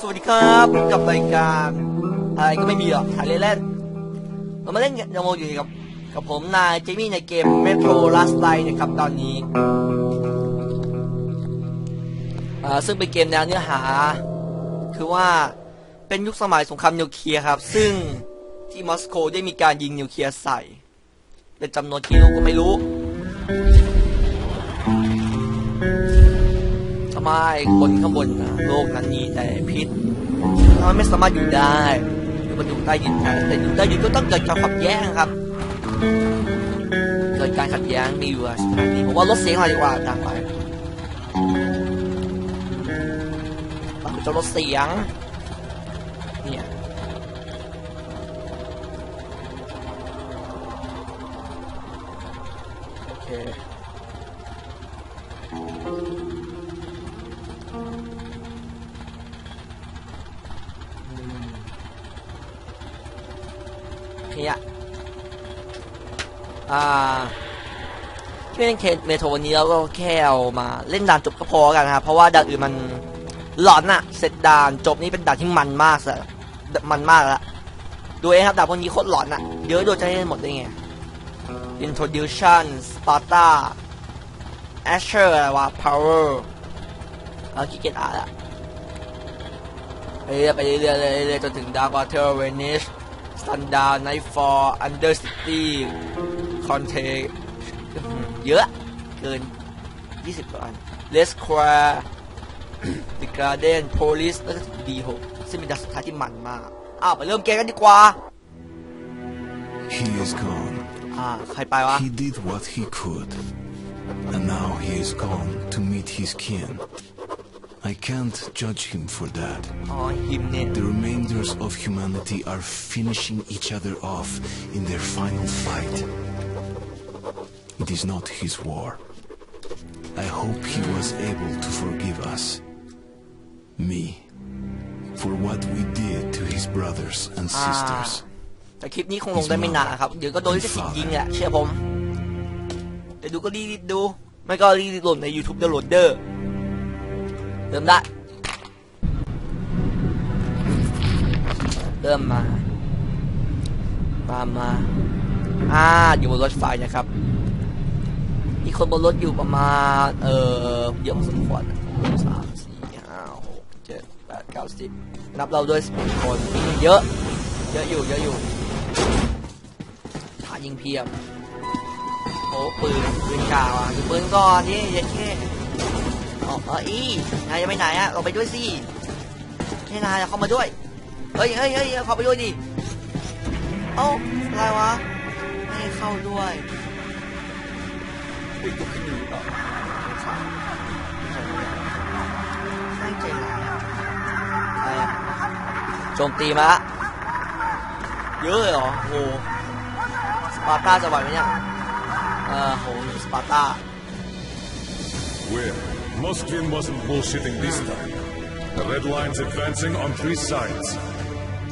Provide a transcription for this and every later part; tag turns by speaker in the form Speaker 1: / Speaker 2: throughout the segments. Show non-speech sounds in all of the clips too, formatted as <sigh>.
Speaker 1: สวัสดีครับกับรายการอะไรก็ไม่มีหรอกถ่ายเล่นๆเรามาเล่นยังโมอยู่กับกับผมนายเจมี่ในเกม Metro Last Light นะครับตอนนี้ซึ่งเป็นเกมแนวเนื้อหา คือว่าเป็นยุคสมัยสงครามนิวเคลียร์ครับ ซึ่งที่มอสโกได้มีการยิงนิวเคลียร์ใส่ เป็นจำนวนกี่ลูกก็ไม่รู้ ไมคนข้างบนโลกนั้นมีแต่พิษทำไมไม่สามารถอยู่ได้อยู่บนอยู่ใต้ดินแต่อยู่ใต้ดินก็ต้องเกิดการขัดแย้งครับ เกิดการขัดแย้งมีอยู่สถานีผมว่าลดเสียงหน่อยดีกว่าดังไปเราจะลดเสียงเนี่ยโอเค อ่าที่เล่นเคเมโทรวันนี้เราก็แค่เอามาเล่นด่านจบก็พอกันนะครับเพราะว่าด่านอื่นมันหลอนอะเสร็จด่านจบนี่เป็นด่านที่มันมากสะมันมากละดูเองครับด่านพวกนี้โคตรหลอนอะเยอะโดนจะให้หมดได้ไง Introduction Sparta Asher อะไรวะ Power เอาขี้เกียจอ่านละไปเรื่อยไปเรื่อยๆเรื่อยๆจนถึง Dark Water Vanish Sundown Nightfall Under City ยอะ เกิน 20กว่าอัน Red Square <coughs> The Garden Police แล้วก็ D6 ซึ่งเป็นดันสุดท้ายที่มันมาก อ้าว ไปเริ่มเกมกันดีกว่า
Speaker 2: He is gone.
Speaker 1: อ่า ใครไปวะ
Speaker 2: He did what he could. And now he is gone to meet his kin. I can't judge him for that.
Speaker 1: อ๋อ หิมเนี่ย
Speaker 2: The remainders of humanity are finishing each other off in their final fight. It is not his war. I hope he was able to forgive us. Me. For what we did to his brothers and sisters.
Speaker 1: แต่คลิปนี้คงลงได้ไม่นานครับ เดี๋ยวก็โดนลิขสิทธิ์ยิงแหละเชื่อผมเดี๋ยวดูก็รีบดู ไม่ก็รีบโหลดใน YouTube ดาวน์โหลดเดอร์เริ่มได้เริ่มมา มามา อ่า อยู่บนรถไฟนะครับ มีคนบนรถอยู่ประมาณ เออเยอะพอสมควรสามสี่ห้าหกเจ็ดแปดเก้าสิบนับเราด้วยสิบคน เยอะ เยอะอยู่ เยอะอยู่ฐานยิงเพียบโอ้ปืนปืนกาวอะดูปืนก่อนนี่เย็ดแค่อ๋อเอออีนายจะไปไหนอะเราไปด้วยสิให้นายเข้ามาด้วยเฮ้ยเฮ้ยเฮ้ยเข้าไปด้วยดิเอ้าอะไรวะไม่ให้เข้าด้วย เฮ้ยยกขึ้นอยู่ต่อไม่ใจร้ายอะอะไรอะโจมตีมาละ เยอะเลยเหรอโหสปาร์ต้าจะไหวไหมเนี่ย เออโหสปาร์ต้า
Speaker 3: Well, Moskvin wasn't bullshitting this time. The red line's advancing on three sides.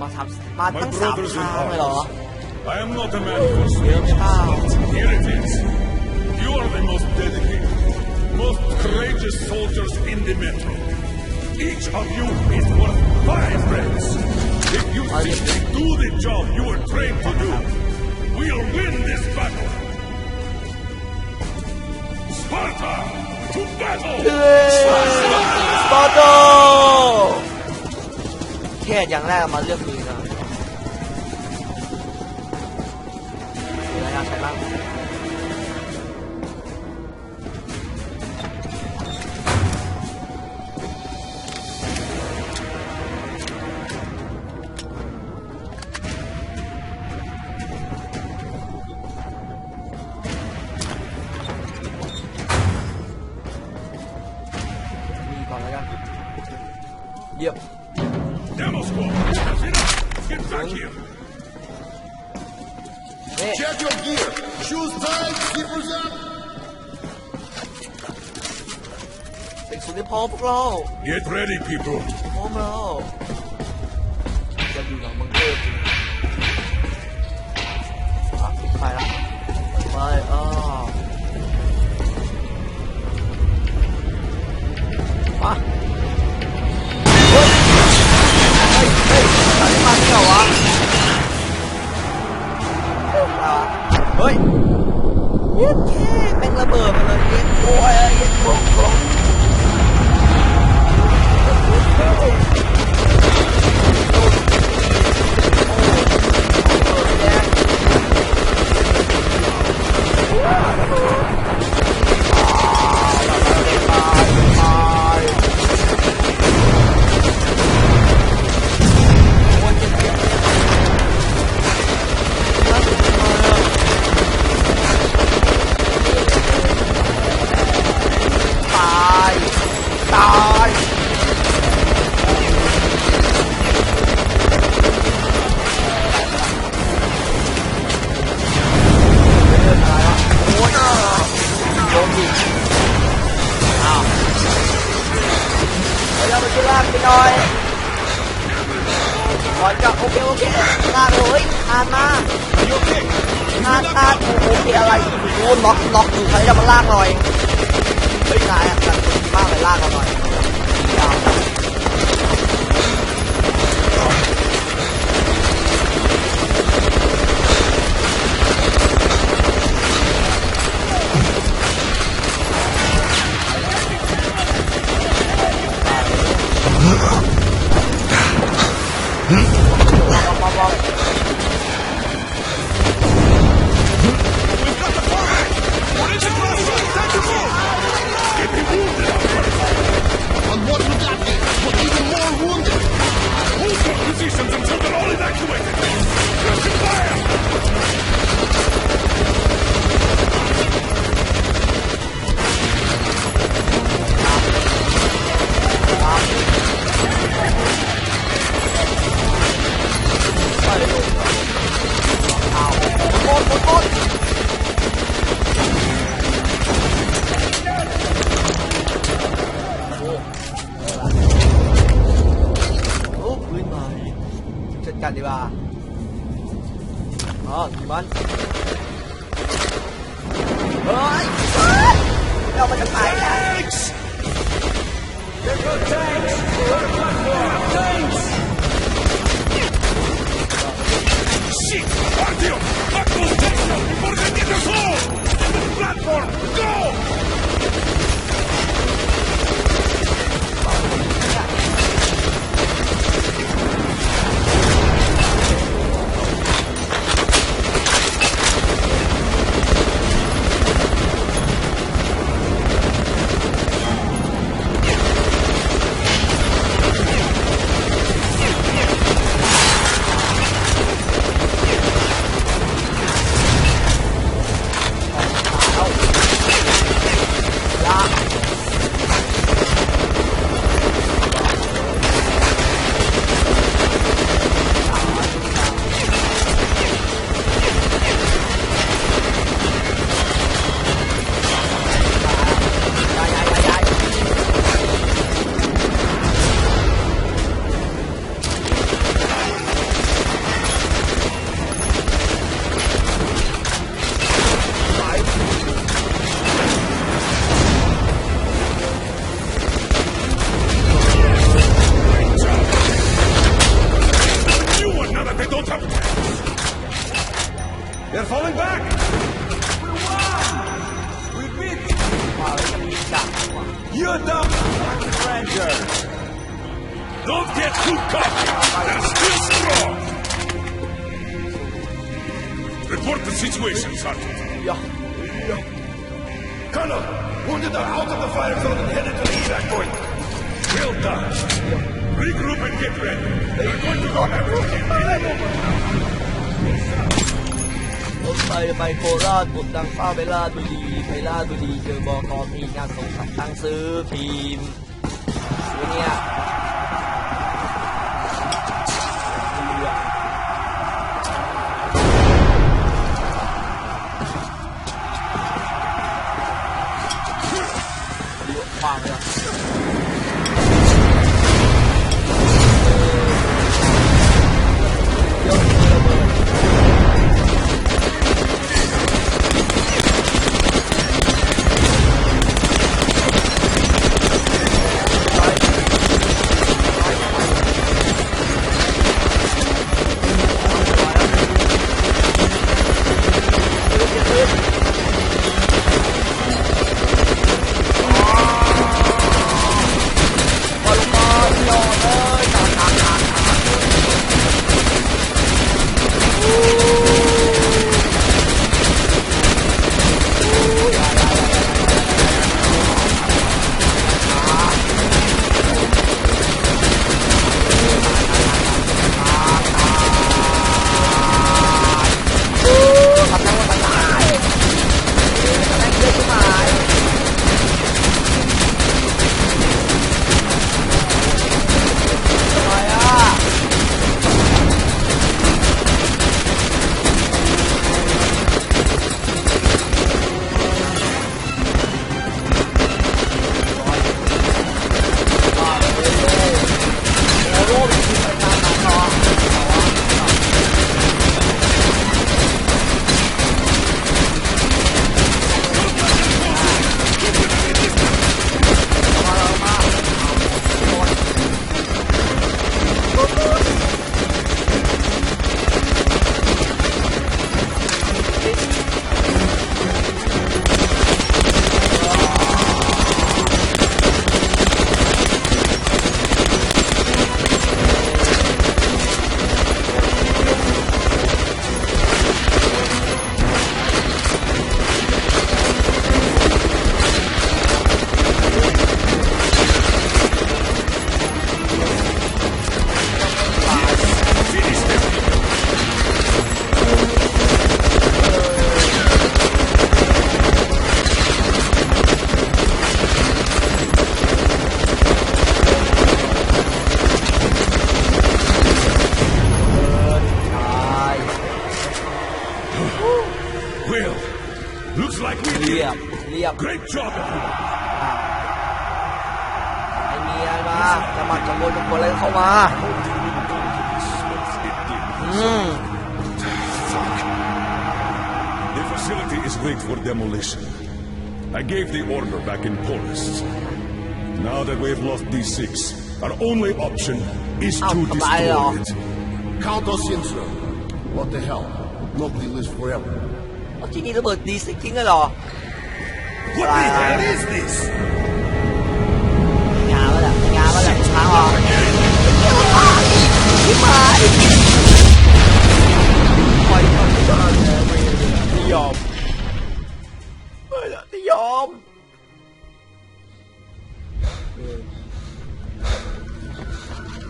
Speaker 1: มาทำมา
Speaker 3: My
Speaker 1: ตั้งสาม
Speaker 3: brothers in
Speaker 1: ทางเลยเหรอ
Speaker 3: arms. I am not a man for
Speaker 1: เยอะไป
Speaker 3: speeches.
Speaker 1: เปล่า
Speaker 3: Here it is. You are the most dedicated, most courageous soldiers in the metro. Each of you is worth five reds. If you simply do the job you were trained to do, we'll win this battle. Sparta to battle!
Speaker 1: สปาร์โตแค่อย่างแรกมาเลือกปืนนะมีอะไรน่าใช้บ้าง
Speaker 3: Get ready, people.
Speaker 1: นล็อกล็อกอยู่ใครจะมาลากหน่อยเฮ้ยนายอะดีมากเลยลากเราหน่อย ไปโคราชบุตรดังฟ้าเวลาดูดีไปลาดูดีเจอบอกอพีงานสงสัยตั้งซื้อทีมเนี่ย จะมาจะโวยจะโวยอะไรเข้ามา
Speaker 3: It did.
Speaker 1: อืม
Speaker 3: The facility is rigged for demolition. I gave the order back in Polis. Now that we've lost D6, our only option is to
Speaker 1: Ow,
Speaker 3: destroy
Speaker 1: bye,
Speaker 3: it.
Speaker 4: Count us in, sir. What the hell? Nobody lives forever.
Speaker 1: เอาที่นี่ระเบิดดีสิทิ้งเลยเหรอ
Speaker 3: What the hell is this? า
Speaker 1: งเหรอที่มาปล่อยมันไม่ได้ยไม่ยอมไม่ละไม่ยอม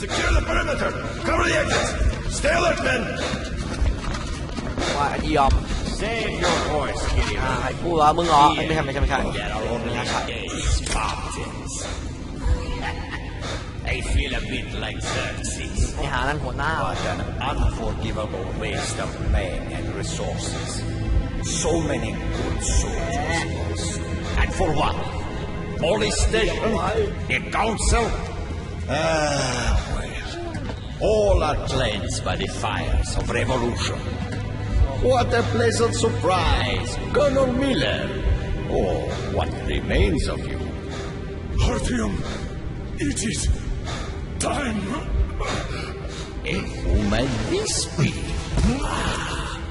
Speaker 3: Secure the perimeter! Cover the exits! Stay alert, men!
Speaker 1: ว่าไอ้ยอม
Speaker 5: Save your voice, kitty.
Speaker 1: อ่าไอ้พูดว่ามึงเหรอไม่ใช่ไม่ใช่ไม่ใช่
Speaker 5: Get our own days, feel a bit like Xerxes.
Speaker 1: ไอ้หานั่นหัวหน้า
Speaker 5: What an unforgivable waste of men and resources. So many good soldiers lost. And for what? Police station? The council? Ah, well. All are cleansed by the fires of revolution. What a pleasant surprise, Colonel Miller. Oh, what remains of you?
Speaker 3: Artyom, it is time.
Speaker 5: Who might this be?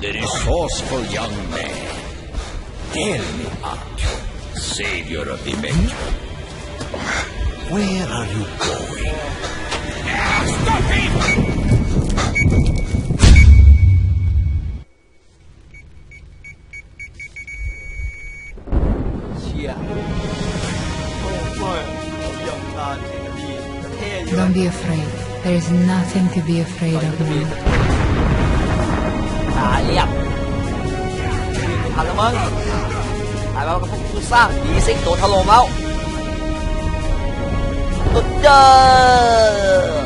Speaker 5: The resourceful young man. Tell me, Artyom, savior of the Metro. Where are you going?
Speaker 6: Nothing to be afraid of now.
Speaker 1: ตายเรียบทันแล้วมึงตายแล้วก็พวกผู้สร้างดีสิโดนถล่มแล้วตุดเจอ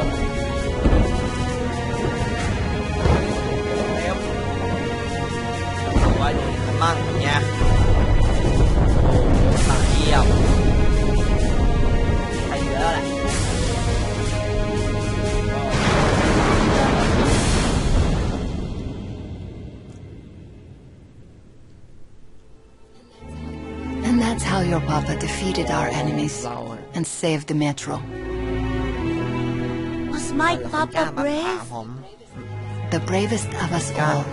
Speaker 6: our enemies
Speaker 1: เราอะ
Speaker 6: and saved the metro.
Speaker 7: Was my
Speaker 1: เราไม่กล้า
Speaker 7: papa
Speaker 1: มาถาม
Speaker 7: brave?
Speaker 1: ผม
Speaker 6: The bravest of us all.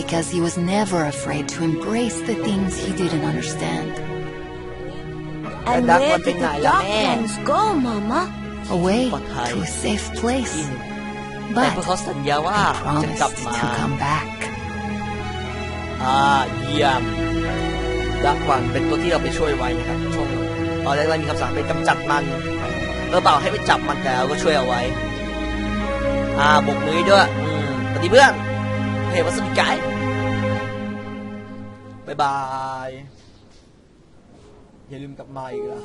Speaker 6: Because he was never afraid to embrace the things he didn't understand.
Speaker 7: And
Speaker 1: that
Speaker 7: where
Speaker 1: one
Speaker 7: did
Speaker 1: thing
Speaker 7: the
Speaker 1: I love,
Speaker 7: Darklands go, Mama?
Speaker 6: Away
Speaker 1: But I-
Speaker 6: to a safe place.
Speaker 1: แต่พวก
Speaker 6: But
Speaker 1: เขาสัญญาว่า
Speaker 6: he
Speaker 1: จะกลับ
Speaker 6: promised
Speaker 1: มา
Speaker 6: to come back.
Speaker 1: อ่าเยี่ยมดักวันเป็นตัวที่เราไปช่วยไว้นะครับช่วง ตอนแรกเรามีคำสั่งไปกำจัดมันเราเปล่าให้ไปจับมันแต่เราก็ช่วยเอาไว้ อ่าบกมือด้วยอืมสวัสดีเพื่อนเฮ้ยวัสดุไกด์บายบาย อย่าลืมกลับมาอีกละ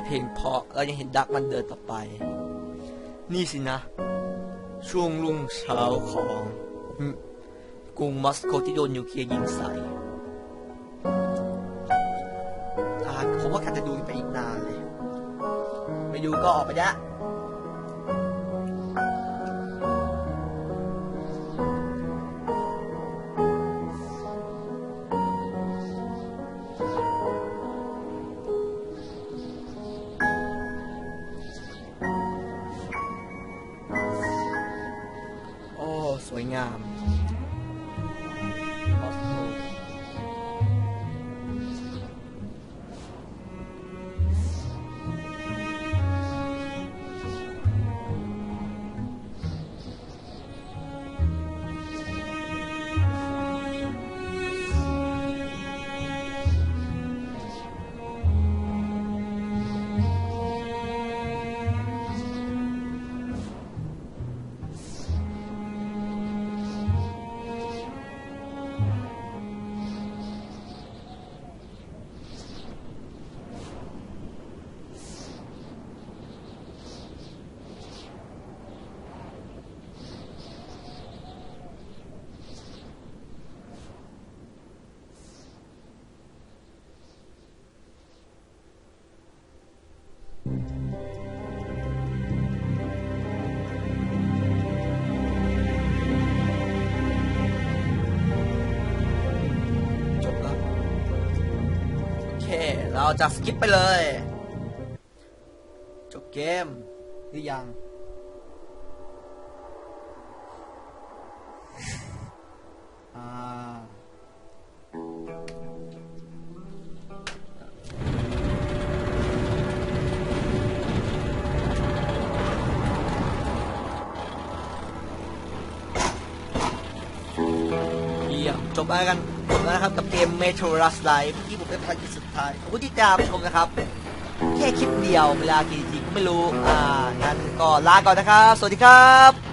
Speaker 1: ยเพลงเพราะเรายังเห็นดักมันเดินต่อไป นี่สินะ ช่วงรุ่งเช้าของกรุงมอสโกที่โดนนิวเคลียร์ยิงใส่ผมว่าการจะดูไปอีกนานเลย ไม่ดูก็ออกไปละ um, จะสกิปไปเลย จบเกม หรือยังอ่าเยี่ยมจบแล้วกันจบแล้วนะครับกับเกม Metro Rush Live ที่ เป็นภารกิจสุดท้ายขอบคุณที่ตามชมนะครับ แค่คลิปเดียวเวลากี่ทีก็ไม่รู้ อ่างั้นก็ลาก่อนนะครับ สวัสดีครับ